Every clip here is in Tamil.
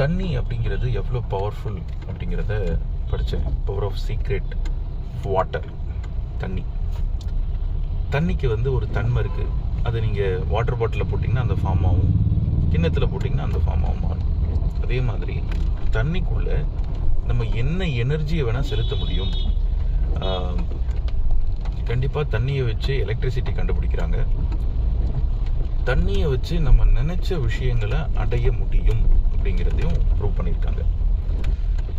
தண்ணி அப்படிங்கிறது எவ்வளோ பவர்ஃபுல் அப்படிங்கிறத படித்தேன் பவர் ஆஃப் சீக்ரெட் வாட்டர் தண்ணி. தண்ணிக்கு வந்து ஒரு தன்மை இருக்குது அதை நீங்கள் வாட்டர் பாட்டிலில் போட்டிங்கன்னா அந்த ஃபார்ம் ஆகும் கிண்ணத்தில் போட்டிங்கன்னா அந்த ஃபார்ம் ஆகும் மாறும். அதே மாதிரி தண்ணிக்குள்ளே நம்ம என்ன எனர்ஜியை வேணால் செலுத்த முடியும். கண்டிப்பாக தண்ணியை வச்சு எலக்ட்ரிசிட்டி கண்டுபிடிக்கிறாங்க. தண்ணியை வச்சு நம்ம நினச்ச விஷயங்களை அடைய முடியும். அப்படிங்கிறதையும் ப்ரூவ் பண்ணியிருக்காங்க.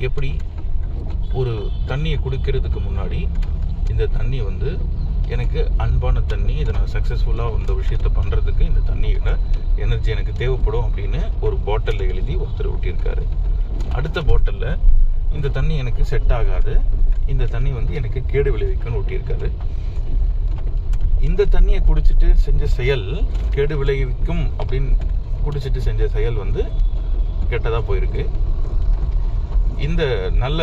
எப்படி? ஒரு தண்ணியை குடிக்கிறதுக்கு முன்னாடி இந்த தண்ணி வந்து எனக்கு அன்பான தண்ணி இதை நான் சக்ஸஸ்ஃபுல்லாக இந்த விஷயத்த பண்ணுறதுக்கு இந்த தண்ணியோட எனர்ஜி எனக்கு தேவைப்படும் அப்படின்னு ஒரு பாட்டிலில் எழுதி ஒருத்தர் ஊட்டியிருக்காரு. அடுத்த பாட்டிலில் இந்த தண்ணி எனக்கு செட் ஆகாது. இந்த தண்ணி வந்து எனக்கு கேடு விளைவிக்கும்னு ஒட்டியிருக்காரு இந்த தண்ணியை குடிச்சிட்டு செஞ்ச செயல் கேடு விளைவிக்கும் அப்படின்னு குடிச்சிட்டு செஞ்ச செயல் வந்து கெட்டதாக போயிருக்கு. இந்த நல்ல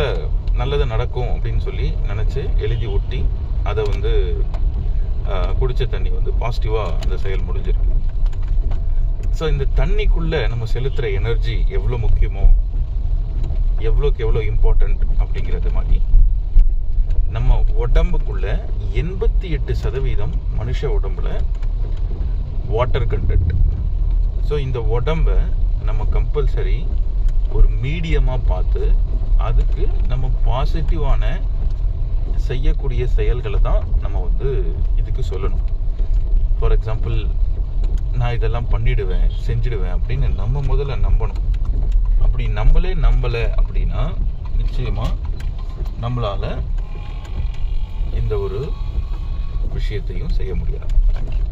நல்லது நடக்கும் அப்படின்னு சொல்லி நினச்சி எழுதி ஒட்டி அதை வந்து குடித்த தண்ணி வந்து பாசிட்டிவாக அந்த செயல் முடிஞ்சிருக்கு. ஸோ இந்த தண்ணிக்குள்ளே நம்ம செலுத்துகிற எனர்ஜி எவ்வளோ முக்கியமோ எவ்வளோக்கு எவ்வளோ இம்பார்ட்டண்ட் அப்படிங்கிறது மாதிரி நம்ம உடம்புக்குள்ள எண்பத்தி எட்டு சதவீதம் மனுஷ உடம்புல வாட்டர் கண்டென்ட் ஸோ இந்த உடம்ப நம்ம கம்பல்சரி ஒரு மீடியமாக பார்த்து அதுக்கு நம்ம பாசிட்டிவான செய்யக்கூடிய செயல்களை தான் நம்ம வந்து இதுக்கு சொல்லணும். ஃபார் எக்ஸாம்பிள் நான் இதெல்லாம் பண்ணிடுவேன் செஞ்சிடுவேன் அப்படின்னு நம்ம முதல்ல நம்பணும். அப்படி நம்மளே நம்பலை அப்படின்னா நிச்சயமாக நம்மளால் எந்த ஒரு விஷயத்தையும் செய்ய முடியாது. தேங்க்யூ